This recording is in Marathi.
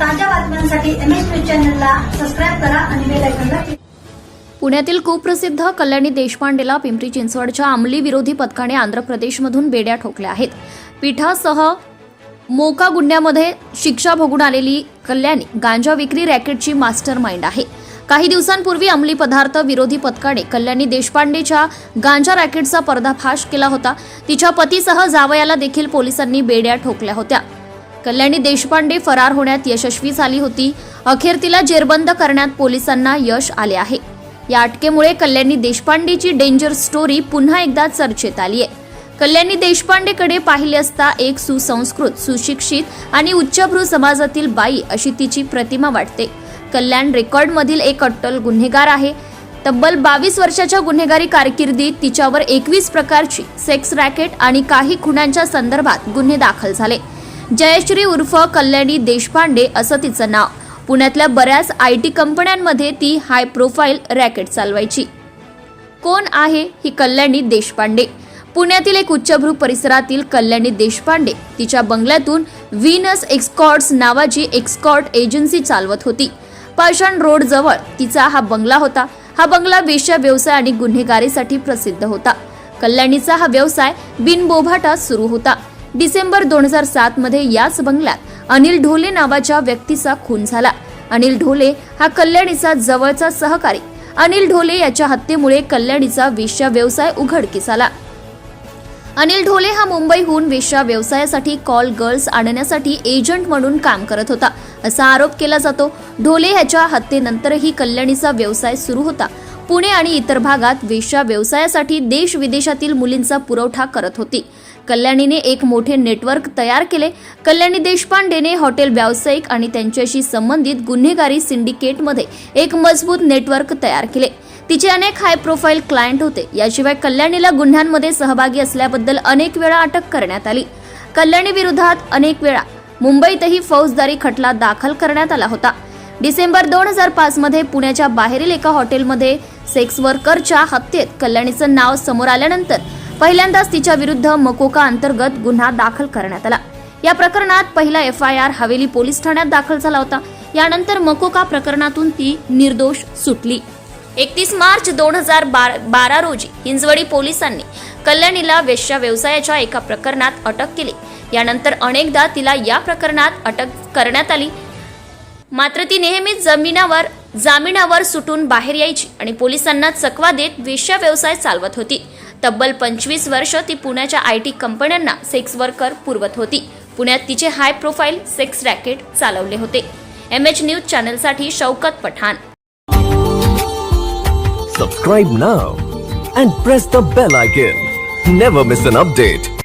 ताज्या बातम्यांसाठी एम एस न्यूज चॅनलला सबस्क्राईब करा आणि बेल आयकॉनला पुण्यातील कुप्रसिद्ध कल्याणी देशपांडेला पिंपरी चिंचवडच्या अंमली विरोधी पथकाने आंध्र प्रदेशमधून बेड्या ठोकल्या आहेत. पीठासह मोका गुंड्यामध्ये शिक्षा भोगून आलेली कल्याणी गांजा विक्री रॅकेटची मास्टर माइंड आहे. काही दिवसांपूर्वी अंमली पदार्थ विरोधी पथकाने कल्याणी देशपांडेच्या गांजा रॅकेटचा पर्दाफाश केला होता. तिच्या पतीसह जावयाला देखील पोलिसांनी बेड्या ठोकल्या होत्या. कल्याणी देशपांडे फरार होण्यात यशस्वी झाली होती. अखेर तिला जेरबंद करण्यात पोलिसांना यश आले आहे. या अटकेमुळे कल्याणी देशपांडेची डेंजर स्टोरी पुन्हा एकदा चर्चेत आली आहे कल्याणी देशपांडेकडे पाहिले असता एक सुसंस्कृत सुशिक्षित आणि उच्चभ्रू समाजातील बाई अशी तिची प्रतिमा वाटते. कल्याण रेकॉर्डमधील एक अट्टल गुन्हेगार आहे. तब्बल बावीस वर्षाच्या गुन्हेगारी कारकिर्दीत तिच्यावर एकवीस प्रकारची सेक्स रॅकेट आणि काही खुणांच्या संदर्भात गुन्हे दाखल झाले. जयश्री उर्फ कल्याणी देशपांडे असं तिचं नाव. पुण्यातल्या बऱ्याच आय टी कंपन्यांमध्ये ती हाय प्रोफाईल रॅकेट चालवायची. कोण आहे ही कल्याणी देशपांडे? पुण्यातील एक उच्चभ्रू परिसरातील कल्याणी देशपांडे तिच्या बंगल्यातून व्हीनस एक्सकॉर्ट्स नावाची एक्सकॉर्ट एजन्सी चालवत होती. पाषाण रोड जवळ तिचा हा बंगला होता. हा बंगला वेश्या व्यवसाय आणि गुन्हेगारीसाठी प्रसिद्ध होता. कल्याणीचा हा व्यवसाय बिनबोभाटात सुरू होता. डिसेंबर दोन हजार सात मध्ये याच बंगल्यात अनिल ढोले नावाच्या व्यक्तीचा खून झाला. अनिल ढोले हा कल्याणीचा जवळचा सहकारी. अनिल ढोले याच्या हत्येमुळे कल्याणीचा वेश्या व्यवसाय उघडकीस आला. अनिल ढोले हा मुंबईहून वेश्या व्यवसायासाठी कॉल गर्ल्स आणण्यासाठी एजंट म्हणून काम करत होता. असा आरोप केला जातो. ढोले ह्याच्या हत्येनंतरही कल्याणीचा व्यवसाय सुरू होता. पुणे आणि इतर भागात वेश्या व्यवसायासाठी देश विदेशातील मुलींचा पुरवठा करत होती. कल्याणीने एक मोठे नेटवर्क तयार केले. कल्याणी देशपांडेने हॉटेल व्यावसायिक आणि त्यांच्याशी संबंधित गुन्हेगारी सिंडिकेटमध्ये एक मजबूत नेटवर्क तयार केले. तिचे अनेक हाय प्रोफाईल क्लायंट होते. याशिवाय कल्याणीला गुन्ह्यांमध्ये सहभागी असल्याबद्दल अनेक वेळा अटक करण्यात आली. कल्याणी विरोधात अनेक वेळा मुंबईतही फौजदारी खटला दाखल करण्यात आला होता. डिसेंबर दोन हजार पाच मध्ये पुण्याच्या बाहेरील एका हॉटेलमध्ये सेक्स वर्करच्या हत्येत कल्याणीचं नाव समोर आल्यानंतर पहिल्यांदाच तिच्या विरुद्ध मकोका अंतर्गत गुन्हा दाखल करण्यात आला. या प्रकरणात पहिला F I R Haveli police ठाण्यात दाखल झाला होता. यानंतर मकोका प्रकरणातून ती निर्दोष सुटली. एकतीस मार्च दोन हजार बारा रोजी हिंजवडी पोलिसांनी कल्याणीला वेश्या व्यवसायाच्या एका प्रकरणात अटक केली. यानंतर अनेकदा तिला या प्रकरणात अटक करण्यात आली. मात्र ती नेहमीच जमिनावर जामिनावर सुटून बाहेर यायची आणि पोलिसांना चकवा देत वेश्या व्यवसाय चालवत होती. तब्बल पंचवीस वर्ष ती पुण्याच्या आय टी कंपन्यांना सेक्स वर्कर पुरवत होती. पुण्यात तिचे हाय प्रोफाईल सेक्स रॅकेट चालवले होते. M H news चॅनलसाठी Shaukat Pathan. Subscribe now and press the bell icon never miss an update